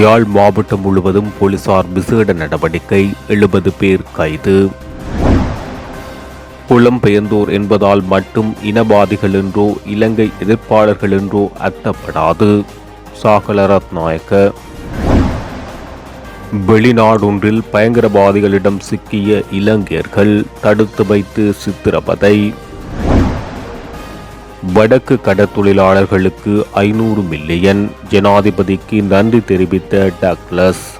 யாழ் மாவட்டம் முழுவதும் போலீசார் விசேட நடவடிக்கை எழுபது பேர் கைது. புலம்பெயர்ந்தோர் என்பதால் மட்டும் இனவாதிகள் என்றோ இலங்கை எதிர்ப்பாளர்கள் என்றோ அர்த்தப்படாது சாகலரத் நாயக்க வெளிநாடொன்றில் பயங்கரவாதிகளிடம் சிக்கிய இலங்கையர்கள் தடுத்து வைத்து சித்திரவதை. வடக்கு கடற்தொழிலாளர்களுக்கு ஐநூறு மில்லியன். ஜனாதிபதிக்கு நன்றி தெரிவித்த டக்ளஸ்.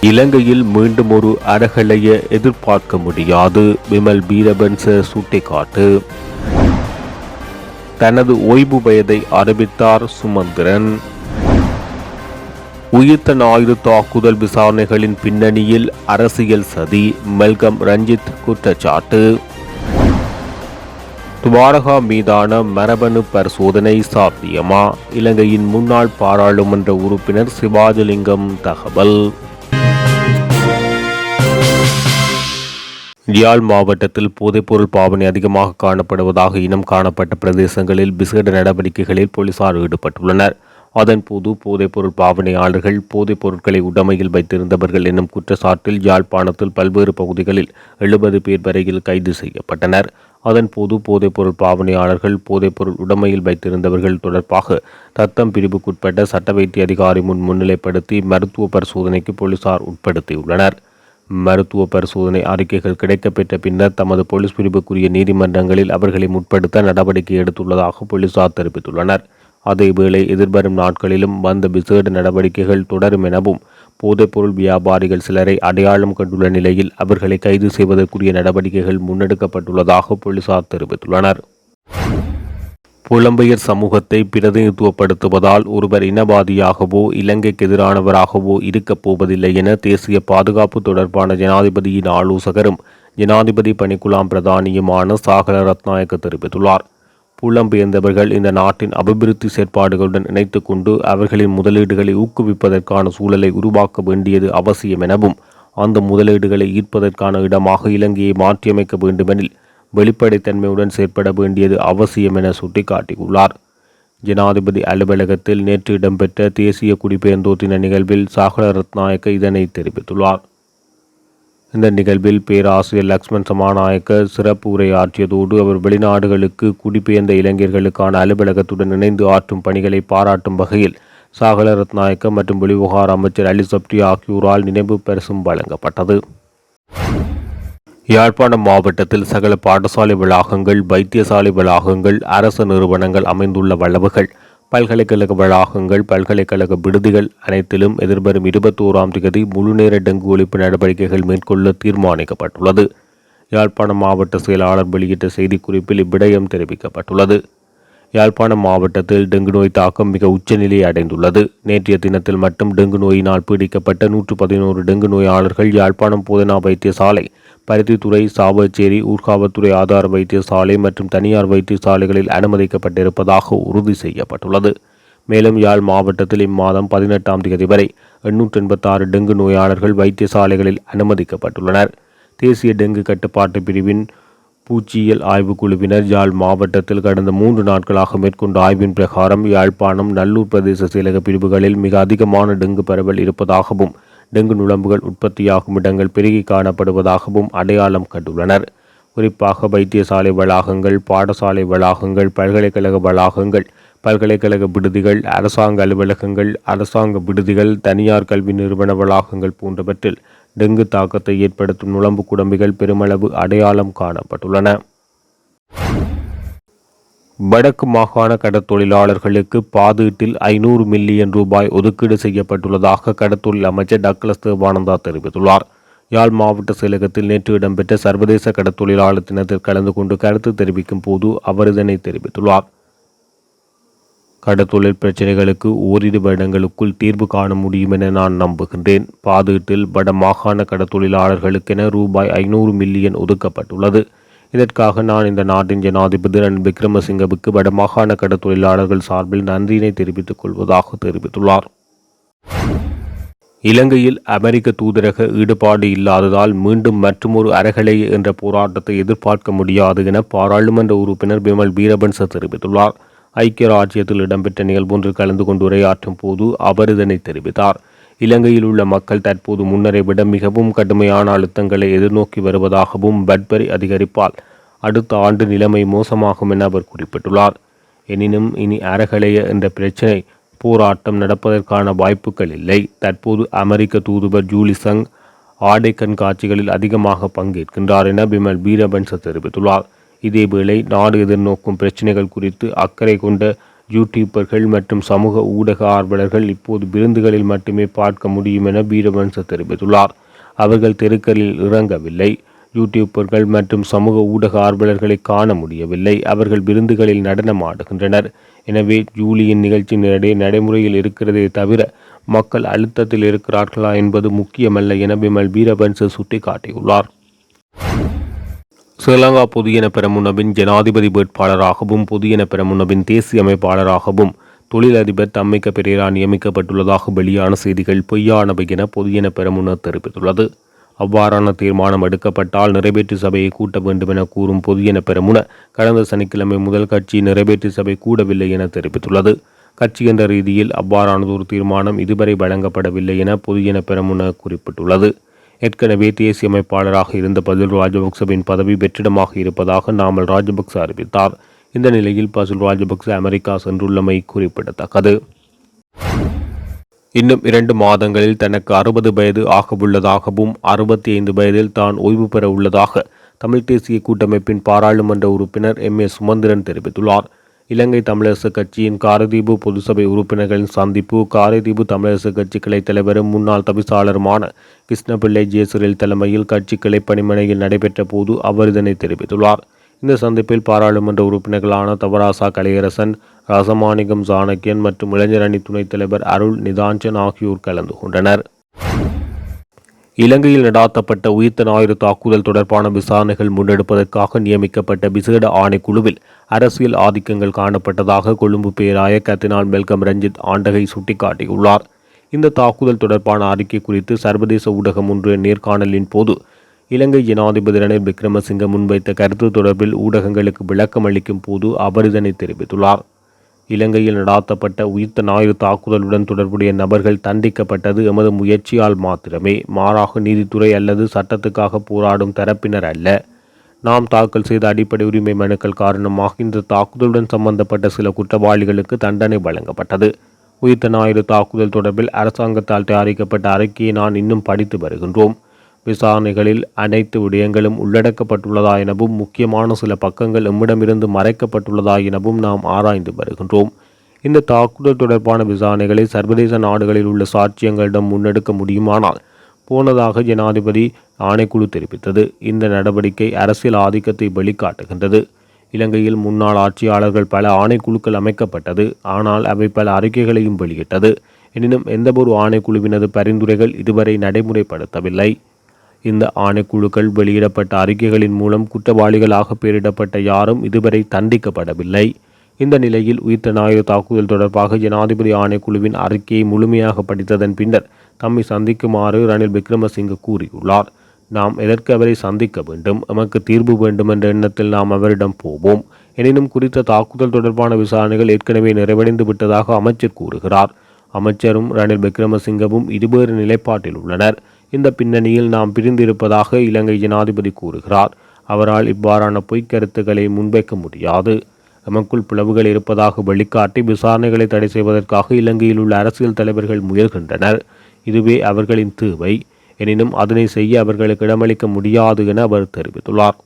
இலங்கையில் மீண்டும் ஒரு அறகலைய எதிர்பார்க்க முடியாது விமல் வீரபன்ச சுட்டிக்காட்டு. தனது ஓய்வு வயதை அறிவித்தார் சுமந்திரன். உயிர்த்த ஞாயிறு தாக்குதல் விசாரணைகளின் பின்னணியில் அரசியல் சதி மெல்கம் ரஞ்சித் குற்றச்சாட்டு. துவாரகா மீதான மரபணு பரிசோதனை சாத்தியமா? இலங்கையின் முன்னாள் பாராளுமன்ற உறுப்பினர் சிவாஜிலிங்கம் தகவல். யாழ் மாவட்டத்தில் போதைப்பொருள் பாவனை அதிகமாக காணப்படுவதாக இனம் காணப்பட்ட பிரதேசங்களில் விசேட நடவடிக்கைகளில் போலீசார் ஈடுபட்டுள்ளனர். அதன்போது போதைப்பொருள் பாவனையாளர்கள் போதைப்பொருட்களை உடமையில் வைத்திருந்தவர்கள் என்னும் குற்றச்சாட்டில் யாழ்ப்பாணத்தில் பல்வேறு பகுதிகளில் எழுபது பேர் வரையில் கைது செய்யப்பட்டனர். அதன் போது போதைப்பொருள் பாவனையாளர்கள் போதைப்பொருள் உடமையில் வைத்திருந்தவர்கள் தொடர்பாக தத்தம் பிரிவுக்குட்பட்ட சட்ட வைத்திய அதிகாரி முன் முன்னிலைப்படுத்தி மருத்துவ பரிசோதனைக்கு போலீசார் உட்படுத்தியுள்ளனர். மருத்துவ பரிசோதனை அறிக்கைகள் கிடைக்கப்பெற்ற பின்னர் தமது போலீஸ் பிரிவுக்குரிய நீதிமன்றங்களில் அவர்களை முற்படுத்த நடவடிக்கை எடுத்துள்ளதாக போலீசார் தெரிவித்துள்ளனர். அதேவேளை எதிர்வரும் நாட்களிலும் வந்த விசேட நடவடிக்கைகள் தொடரும் எனவும் போதைப்பொருள் வியாபாரிகள் சிலரை அடையாளம் கண்டுள்ள நிலையில் அவர்களை கைது செய்வதற்குரிய நடவடிக்கைகள் முன்னெடுக்கப்பட்டுள்ளதாக போலீசார் தெரிவித்துள்ளனர். புலம்பெயர் சமூகத்தை பிரதிநிதித்துவப்படுத்துவதால் ஒருவர் இனவாதியாகவோ இலங்கைக்கு எதிரானவராகவோ இருக்கப் போவதில்லை என தேசிய பாதுகாப்பு தொடர்பான ஜனாதிபதியின் ஆலோசகரும் ஜனாதிபதி பணிக்குலாம் பிரதானியுமான சாகல ரத்நாயக்க தெரிவித்துள்ளார். புலம்பெயர்ந்தவர்கள் இந்த நாட்டின் அபிவிருத்தி செயற்பாடுகளுடன் இணைத்து கொண்டு அவர்களின் முதலீடுகளை ஊக்குவிப்பதற்கான சூழலை உருவாக்க வேண்டியது அவசியம் எனவும் அந்த முதலீடுகளை ஈர்ப்பதற்கான இடமாக இலங்கையை மாற்றியமைக்க வேண்டுமெனில் வெளிப்படைத்தன்மையுடன் செயற்பட வேண்டியது அவசியம் என சுட்டிக்காட்டியுள்ளார். ஜனாதிபதி அலுவலகத்தில் நேற்று இடம்பெற்ற தேசிய குடிபெயர்ந்தோற்றின நிகழ்வில் சாகல ரத்நாயக்க இதனை தெரிவித்துள்ளார். இந்த நிகழ்வில் பேராசிரியர் லக்ஷ்மண் சமாநாயக்க சிறப்பு உரையாற்றியதோடு அவர் வெளிநாடுகளுக்கு குடிபெயர்ந்த இளைஞர்களுக்கான அலுவலகத்துடன் இணைந்து ஆற்றும் பணிகளை பாராட்டும் வகையில் சாகல ரத்நாயக்க மற்றும் வெளிவிவகார அமைச்சர் அலி சப்டி ஆகியோரால் நினைவு பரிசும் வழங்கப்பட்டது. யாழ்ப்பாணம் மாவட்டத்தில் சகல பாடசாலை வளாகங்கள் வைத்தியசாலை வளாகங்கள் அரசு நிறுவனங்கள் அமைந்துள்ள வளவுகள் பல்கலைக்கழக வளாகங்கள் பல்கலைக்கழக விடுதிகள் அனைத்திலும் எதிர்வரும் இருபத்தோராம் தேதி முழுநேர டெங்கு ஒழிப்பு நடவடிக்கைகள் மேற்கொள்ள தீர்மானிக்கப்பட்டுள்ளது. யாழ்ப்பாணம் மாவட்ட செயலாளர் வெளியிட்ட செய்திக்குறிப்பில் இவ்விடயம் தெரிவிக்கப்பட்டுள்ளது. யாழ்ப்பாணம் மாவட்டத்தில் டெங்கு நோய் தாக்கம் மிக உச்சநிலையை அடைந்துள்ளது. நேற்றைய தினத்தில் மட்டும் டெங்கு நோயினால் பீடிக்கப்பட்ட நூற்று பதினோரு டெங்கு நோயாளர்கள் யாழ்ப்பாணம் போதனா வைத்தியசாலை பருத்தித்துறை சாவச்சேரி ஊர்காவத்துறை ஆதார வைத்தியசாலை மற்றும் தனியார் வைத்தியசாலைகளில் அனுமதிக்கப்பட்டிருப்பதாக உறுதி செய்யப்பட்டுள்ளது. மேலும் யாழ் மாவட்டத்தில் இம்மாதம் பதினெட்டாம் தேதி வரை எண்ணூற்றி எண்பத்தாறு டெங்கு நோயாளர்கள் வைத்தியசாலைகளில் அனுமதிக்கப்பட்டுள்ளனர். தேசிய டெங்கு கட்டுப்பாட்டு பிரிவின் பூச்சியியல் ஆய்வுக்குழுவினர் யாழ் மாவட்டத்தில் கடந்த மூன்று நாட்களாக மேற்கொண்ட ஆய்வின் பிரகாரம் யாழ்ப்பாணம் நல்லூர் பிரதேச செயலக பிரிவுகளில் மிக அதிகமான டெங்கு பரவல் இருப்பதாகவும் டெங்கு நுழம்புகள் உற்பத்தியாகும் இடங்கள் பெருகி காணப்படுவதாகவும் அடையாளம் கண்டுள்ளனர். குறிப்பாக வைத்தியசாலை வளாகங்கள் பாடசாலை வளாகங்கள் பல்கலைக்கழக வளாகங்கள் பல்கலைக்கழக விடுதிகள் அரசாங்க அலுவலகங்கள் அரசாங்க விடுதிகள் தனியார் கல்வி நிறுவன வளாகங்கள் போன்றவற்றில் டெங்கு தாக்கத்தை ஏற்படுத்தும் நுழம்பு குடம்பிகள் பெருமளவு அடையாளம் காணப்பட்டுள்ளன. வடக்கு மாகாண கடற்தொழிலாளர்களுக்கு பாதீட்டில் ஐநூறு மில்லியன் ரூபாய் ஒதுக்கீடு செய்யப்பட்டுள்ளதாக கடற்தொழில் அமைச்சர் டக்ளஸ் தேவானந்தா தெரிவித்துள்ளார். யாழ் மாவட்ட செயலகத்தில் நேற்று இடம்பெற்ற சர்வதேச கடற்தொழிலாளர் தினத்தில் கலந்து கொண்டு கருத்து தெரிவிக்கும் போது அவர் இதனை தெரிவித்துள்ளார். கடற்தொழில் பிரச்சினைகளுக்கு ஓரிரு வருடங்களுக்குள் தீர்வு காண முடியும் என நான் நம்புகின்றேன். பாதீட்டில் வட மாகாண கடற்தொழிலாளர்களுக்கென ரூபாய் ஐநூறு மில்லியன் ஒதுக்கப்பட்டுள்ளது. இதற்காக நான் இந்த நாட்டின் ஜனாதிபதி ரன் விக்ரமசிங்கவுக்கு வடமாகாண கடற்தொழிலாளர்கள் சார்பில் நன்றியினை தெரிவித்துக் கொள்வதாக தெரிவித்துள்ளார். இலங்கையில் அமெரிக்க தூதரக ஈடுபாடு இல்லாததால் மீண்டும் மற்றுமொரு அறகலை என்ற போராட்டத்தை எதிர்பார்க்க முடியாது என பாராளுமன்ற உறுப்பினர் பிமல் வீரபன்ச தெரிவித்துள்ளார். ஐக்கிய ராஜ்யத்தில் இடம்பெற்ற நிகழ்வொன்றில் கலந்து கொண்டு உரையாற்றும் போது அவர் இதனை தெரிவித்தார். இலங்கையில் உள்ள மக்கள் தற்போது முன்னரை விட மிகவும் கடுமையான அழுத்தங்களை எதிர்நோக்கி வருவதாகவும் பட்பரி அதிகரிப்பால் அடுத்த ஆண்டு நிலைமை மோசமாகும் என அவர் குறிப்பிட்டுள்ளார். எனினும் இனி அறகலைய என்ற பிரச்சினை போராட்டம் நடப்பதற்கான வாய்ப்புகள் இல்லை. தற்போது அமெரிக்க தூதுவர் ஜூலி சங் ஆடை கண்காட்சிகளில் அதிகமாக பங்கேற்கின்றார் என பிமல் வீரபன்ச தெரிவித்துள்ளார். இதேவேளை நாடு எதிர்நோக்கும் பிரச்சினைகள் குறித்து அக்கறை கொண்ட யூடியூபர்கள் மற்றும் சமூக ஊடக ஆர்வலர்கள் இப்போது விருந்துகளில் மட்டுமே பார்க்க முடியும் என வீரவன்ச தெரிவித்துள்ளார். அவர்கள் தெருக்களில் இறங்கவில்லை. யூடியூபர்கள் மற்றும் சமூக ஊடக ஆர்வலர்களை காண முடியவில்லை. அவர்கள் விருந்துகளில் நடனமாடுகின்றனர். எனவே ஜூலியின் நிகழ்ச்சியினிடையே நடைமுறையில் இருக்கிறதே தவிர மக்கள் அழுத்தத்தில் இருக்கிறார்களா என்பது முக்கியமல்ல என விமல் வீரபன்ச சுட்டிக்காட்டியுள்ளார். ஸ்ரீலங்கா பொதுஜன பெரமுனவின் ஜனாதிபதி வேட்பாளராகவும் பொதுஜன பெரமுனவின் தேசிய அமைப்பாளராகவும் தொழிலதிபர் தம்மிக்க பெரேரா நியமிக்கப்பட்டுள்ளதாக வெளியான செய்திகள் பொய்யானவை என பொதுஜன பெரமுன தெரிவித்துள்ளது. அவ்வாறான தீர்மானம் எடுக்கப்பட்டால் நிறைவேற்று சபையை கூட்ட வேண்டும் என கூறும் பொதுஜன பெரமுன கடந்த சனிக்கிழமை முதல் கட்சி நிறைவேற்று சபை கூடவில்லை என தெரிவித்துள்ளது. கட்சி என்ற ரீதியில் அவ்வாறானதொரு தீர்மானம் இதுவரை வழங்கப்படவில்லை என பொதுஜன பெரமுன குறிப்பிட்டுள்ளது. ஏற்கனவே தேசிய அமைப்பாளராக இருந்த பதில் ராஜபக்சவின் பதவி வெற்றிடமாக இருப்பதாக நாமல் ராஜபக்ச அறிவித்தார். இந்த நிலையில் பசுல் ராஜபக்ச அமெரிக்கா சென்றுள்ளமை குறிப்பிடத்தக்கது. இன்னும் இரண்டு மாதங்களில் தனக்கு அறுபது வயது ஆகவுள்ளதாகவும் அறுபத்தி ஐந்து வயதில் தான் ஓய்வு பெற உள்ளதாக தமிழ் தேசிய கூட்டமைப்பின் பாராளுமன்ற உறுப்பினர் எம் ஏ சுமந்திரன் தெரிவித்துள்ளார். இலங்கை தமிழரசு கட்சியின் காரதீபு பொதுசபை உறுப்பினர்களின் சந்திப்பு காரைதீபு தமிழரசு கட்சி கிளை தலைவரும் முன்னாள் தவிசாளருமான கிருஷ்ணபிள்ளை ஜேசுரில் தலைமையில் கட்சி கிளை பணிமனையில் நடைபெற்ற போது அவர் இதனை தெரிவித்துள்ளார். இந்த சந்திப்பில் பாராளுமன்ற உறுப்பினர்களான தவராசா கலையரசன் ரசமாணிகம் சாணக்கியன் மற்றும் இளைஞரணி துணைத் தலைவர் அருள் நிதாஞ்சன் ஆகியோர் கலந்து கொண்டனர். இலங்கையில் நடாத்தப்பட்ட உயிர்த்த ஞாயிறு தாக்குதல் தொடர்பான விசாரணைகள் முன்னெடுப்பதற்காக நியமிக்கப்பட்ட விசேட ஆணைக்குழுவில் அரசியல் ஆதிக்கங்கள் காணப்பட்டதாக கொழும்பு பேராய கத்தினால் மெல்கம் ரஞ்சித் ஆண்டகை சுட்டிக்காட்டியுள்ளார். இந்த தாக்குதல் தொடர்பான அறிக்கை குறித்து சர்வதேச ஊடகம் ஒன்று நேர்காணலின் போது இலங்கை ஜனாதிபதி ரணில் விக்ரமசிங்க முன்வைத்த கருத்து தொடர்பில் ஊடகங்களுக்கு விளக்கம் அளிக்கும் போது அவர் இதனை தெரிவித்துள்ளார். இலங்கையில் நடாத்தப்பட்ட உயிர்த்த ஞாயிறு தாக்குதலுடன் தொடர்புடைய நபர்கள் தண்டிக்கப்பட்டது எமது முயற்சியால் மாத்திரமே. மாறாக நீதித்துறை அல்லது சட்டத்துக்காக போராடும் தரப்பினர் அல்ல. நாம் தாக்கல் செய்த அடிப்படை உரிமை மனுக்கள் காரணமாக இந்த தாக்குதலுடன் சம்பந்தப்பட்ட சில குற்றவாளிகளுக்கு தண்டனை வழங்கப்பட்டது. உயிர்த்த ஞாயிறு தாக்குதல் தொடர்பில் அரசாங்கத்தால் தயாரிக்கப்பட்ட அறிக்கையை நான் இன்னும் படித்து வருகின்றோம். விசாரணைகளில் அனைத்து விடயங்களும் உள்ளடக்கப்பட்டுள்ளதா எனவும் முக்கியமான சில பக்கங்கள் எம்மிடமிருந்து மறைக்கப்பட்டுள்ளதா எனவும் நாம் ஆராய்ந்து வருகின்றோம். இந்த தாக்குதல் தொடர்பான விசாரணைகளை சர்வதேச நாடுகளில் உள்ள சாட்சியங்களிடம் முன்னெடுக்க முடியுமானால் போனதாக ஜனாதிபதி ஆணைக்குழு தெரிவித்தது. இந்த நடவடிக்கை அரசியல் ஆதிக்கத்தை வெளிக்காட்டுகின்றது. இலங்கையில் முன்னாள் ஆட்சியாளர்கள் பல ஆணைக்குழுக்கள் அமைக்கப்பட்டது. ஆனால் அவை பல அறிக்கைகளையும் வெளியிட்டது. எனினும் எந்தவொரு ஆணைக்குழுவினது பரிந்துரைகள் இதுவரை நடைமுறைப்படுத்தவில்லை. இந்த ஆணைக்குழுக்கள் வெளியிடப்பட்ட அறிக்கைகளின் மூலம் குற்றவாளிகளாக பெயரிடப்பட்ட யாரும் இதுவரை தண்டிக்கப்படவில்லை. இந்த நிலையில் உயிர்த்த ஞாயிறு தாக்குதல் தொடர்பாக ஜனாதிபதி ஆணைக்குழுவின் அறிக்கையை முழுமையாக படித்ததன் பின்னர் தம்மை சந்திக்குமாறு ரணில் விக்ரமசிங்க கூறியுள்ளார். நாம் எதற்கு அவரை சந்திக்க வேண்டும்? எமக்கு தீர்வு வேண்டும் என்ற எண்ணத்தில் நாம் அவரிடம் போவோம். எனினும் குறித்த தாக்குதல் தொடர்பான விசாரணைகள் ஏற்கனவே நிறைவடைந்து விட்டதாக அமைச்சர் கூறுகிறார். அமைச்சரும் ரணில் விக்ரமசிங்கவும் இருவேறு நிலைப்பாட்டில் உள்ளனர். இந்த பின்னணியில் நாம் பிரிந்திருப்பதாக இலங்கை ஜனாதிபதி கூறுகிறார். அவரால் இவ்வாறான பொய்க்கருத்துக்களை முன்வைக்க முடியாது. நமக்குள் பிளவுகள் இருப்பதாக வெளிக்காட்டி விசாரணைகளை தடை செய்வதற்காக இலங்கையில் உள்ள அரசியல் தலைவர்கள் முயல்கின்றனர். இதுவே அவர்களின் தேவை. எனினும் அதனை செய்ய அவர்களுக்கு இடமளிக்க முடியாது என அவர் தெரிவித்துள்ளார்.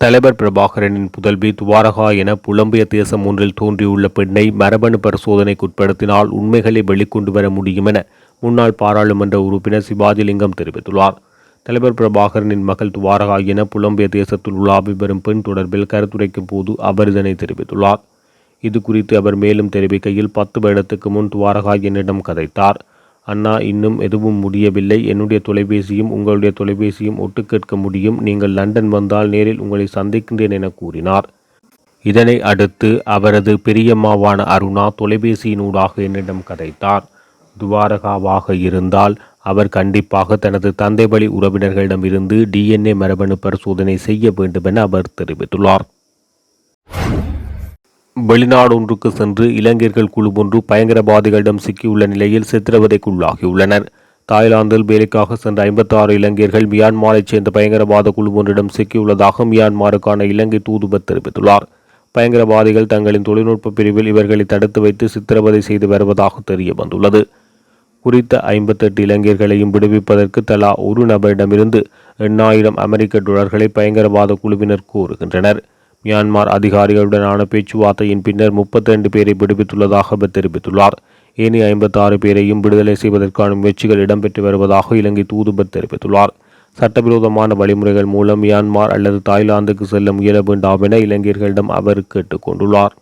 தலைவர் பிரபாகரனின் புதல்வி துவாரகா என புலம்பிய தேசம் ஒன்றில் தோன்றியுள்ள பெண்ணை மரபணு பரிசோதனைக்கு உட்படுத்தினால் உண்மைகளை வெளிக்கொண்டு வர முடியும் என முன்னாள் பாராளுமன்ற உறுப்பினர் சிவாஜிலிங்கம் தெரிவித்துள்ளார். தலைவர் பிரபாகரனின் மகள் துவாரகா என புலம்பிய தேசத்தில் உள்ள அபிபெரும் பெண் தொடர்பில் கருத்துரைக்கும் போது அவர் இதனை தெரிவித்துள்ளார். இது குறித்து அவர் மேலும் தெரிவிக்கையில் பத்து வருடத்துக்கு முன் துவாரகா என்னிடம் கதைத்தார். அண்ணா இன்னும் எதுவும் முடியவில்லை. என்னுடைய தொலைபேசியும் உங்களுடைய தொலைபேசியும் ஒட்டு கேட்க முடியும். நீங்கள் லண்டன் வந்தால் நேரில் உங்களை சந்திக்கின்றேன் என கூறினார். இதனை அடுத்து அவரது பெரியம்மாவான அருணா தொலைபேசியினூடாக என்னிடம் கதைத்தார். துவாரகாவாக இருந்தால் அவர் கண்டிப்பாக தனது தந்தை வழி உறவினர்களிடமிருந்து டிஎன்ஏ மரபணு பரிசோதனை செய்ய வேண்டும் என அவர் தெரிவித்துள்ளார். வெளிநாடு ஒன்றுக்கு சென்று இளைஞர்கள் குழு ஒன்று பயங்கரவாதிகளிடம் சிக்கியுள்ள நிலையில் சித்திரவதைக்குள்ளாகியுள்ளனர். தாய்லாந்தில் வேலைக்காக சென்ற ஐம்பத்தாறு இளைஞர்கள் மியான்மாரைச் சேர்ந்த பயங்கரவாத குழு ஒன்றிடம் சிக்கியுள்ளதாக மியான்மாருக்கான இலங்கை தூதுவர் தெரிவித்துள்ளார். பயங்கரவாதிகள் தங்களின் தொழில்நுட்ப பிரிவில் இவர்களை தடுத்து வைத்து சித்திரவதை செய்து வருவதாக தெரிய வந்துள்ளது. குறித்த ஐம்பத்தெட்டு இளைஞர்களையும் விடுவிப்பதற்கு தலா ஒரு நபரிடமிருந்து எண்ணாயிரம் அமெரிக்க டொலர்களை பயங்கரவாத குழுவினர் கூறுகின்றனர் மியான்மர் அதிகாரிகளுடனான பேச்சுவார்த்தையின் பின்னர் 32 பேரை விடுவித்துள்ளதாக அவர் தெரிவித்துள்ளார். ஏனைய ஐம்பத்தாறு பேரையும் விடுதலை செய்வதற்கான முயற்சிகள் இடம்பெற்று வருவதாக இலங்கை தூதுபர் தெரிவித்துள்ளார். சட்டவிரோதமான வழிமுறைகள் மூலம் மியான்மர் அல்லது தாய்லாந்துக்கு செல்ல முயல வேண்டாம் என இளைஞர்களிடம் அவர் கேட்டுக்கொண்டுள்ளார்.